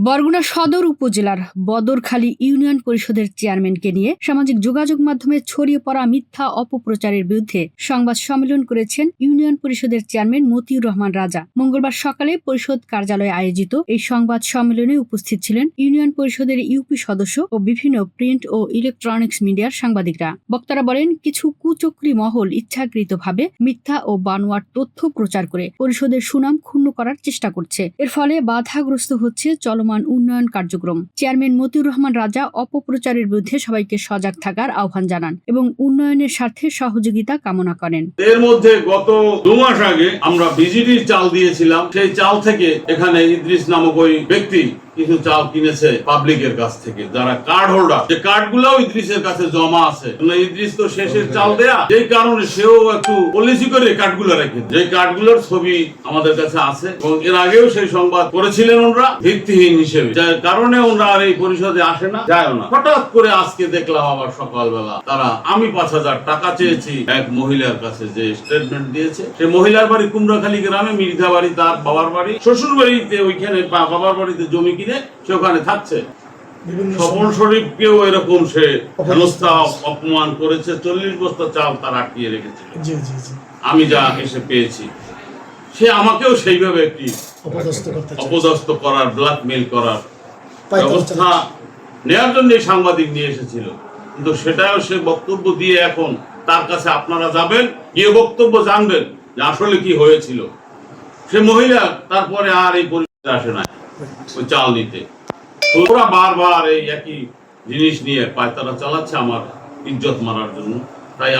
বরগুনা সদর উপজেলার বদরখালী ইউনিয়ন পরিষদের চেয়ারম্যানকে নিয়ে সামাজিক যোগাযোগ মাধ্যমে ছড়িয়ে পড়া মিথ্যা অপপ্রচারের বিরুদ্ধে সংবাদ সম্মেলন করেছেন ইউনিয়ন পরিষদের চেয়ারম্যান মতিউর রহমান রাজা। মঙ্গলবার সকালে পরিষদ কার্যালয়ে আয়োজিত এই সংবাদ সম্মেলনে উপস্থিত ছিলেন ইউনিয়ন পরিষদের ইউপি সদস্য ও বিভিন্ন প্রিন্ট ও ইলেকট্রনিক্স মিডিয়ার সাংবাদিকরা। বক্তারা বলেন, কিছু কুচক্রী মহল ইচ্ছাকৃতভাবে মিথ্যা ও বানোয়ার তথ্য প্রচার করে পরিষদের সুনাম ক্ষুণ্ণ করার চেষ্টা করছে। এর ফলে বাধাগ্রস্ত হচ্ছে চলমান উন্নয়ন কার্যক্রম। চেয়ারম্যান মতিউর রহমান রাজা অপপ্রচারের বিরুদ্ধে সবাইকে সজাগ থাকার আহ্বান জানান এবং উন্নয়নের স্বার্থে সহযোগিতা কামনা করেন। এর মধ্যে গত দু মাস আগে আমরা বিজিডির চাল দিয়েছিলাম। সেই চাল থেকে এখানে ইদ্রিস নামক ওই ব্যক্তি কিছু চাল কিনেছে পাবলিকের কাছ থেকে যারা কার্ড হোল্ডার যে কার্ড গুলাও ইদ্রিসের কাছে জমা আছে। মানে ইদ্রিস তো শেষের চাল দেয়া। যেই কারণে সেও একটু পলিসি করে কার্ডগুলো রেখে যে কার্ডগুলোর ছবি আমাদের কাছে আছে এবং এর আগেও সেই সংবাদ করেছিলেন ওনারা ভিত্তিহীন হিসেবে। যার কারণে ওনারা আর এই পরিষদে আসে না যায় না। হঠাৎ করে আজকে দেখলাম আবার সকালবেলা তারা আমি পাঁচ হাজার টাকা চেয়েছি। এক মহিলার কাছে যে স্টেটমেন্ট দিয়েছে সে মহিলার বাড়ি কুমড়াখালী গ্রামে মির্জা বাড়ি তার বাবার বাড়ি। শ্বশুর বাড়িতে ওইখানে বাবার বাড়িতে জমি কিনে সে ওখানে থাকছে। স্বপন শরীফকেও এরকম সে হেনস্থা অপমান করেছে চল্লিশ বস্তা চাল তার আটকিয়ে রেখেছিল। আমি যা এসে পেয়েছি। সে আমাকেও সেইভাবে একটি অপদস্থ করার ব্ল্যাকমেল করার ব্যবস্থা নেওয়ার জন্য সাংবাদিক নিয়ে এসেছিল। কিন্তু সেটাও সে বক্তব্য দিয়ে এখন তার কাছে আপনারা যাবেন গিয়ে বক্তব্য জানবেন যে আসলে কি হয়েছিল। সে মহিলা তারপরে আর এই পরিস্থিতি আসে না চাল নিতে। তো ওরা বারবার এই একই জিনিস নিয়ে পায়তারা চালাচ্ছে আমার ইজ্জত মারার জন্য। তাই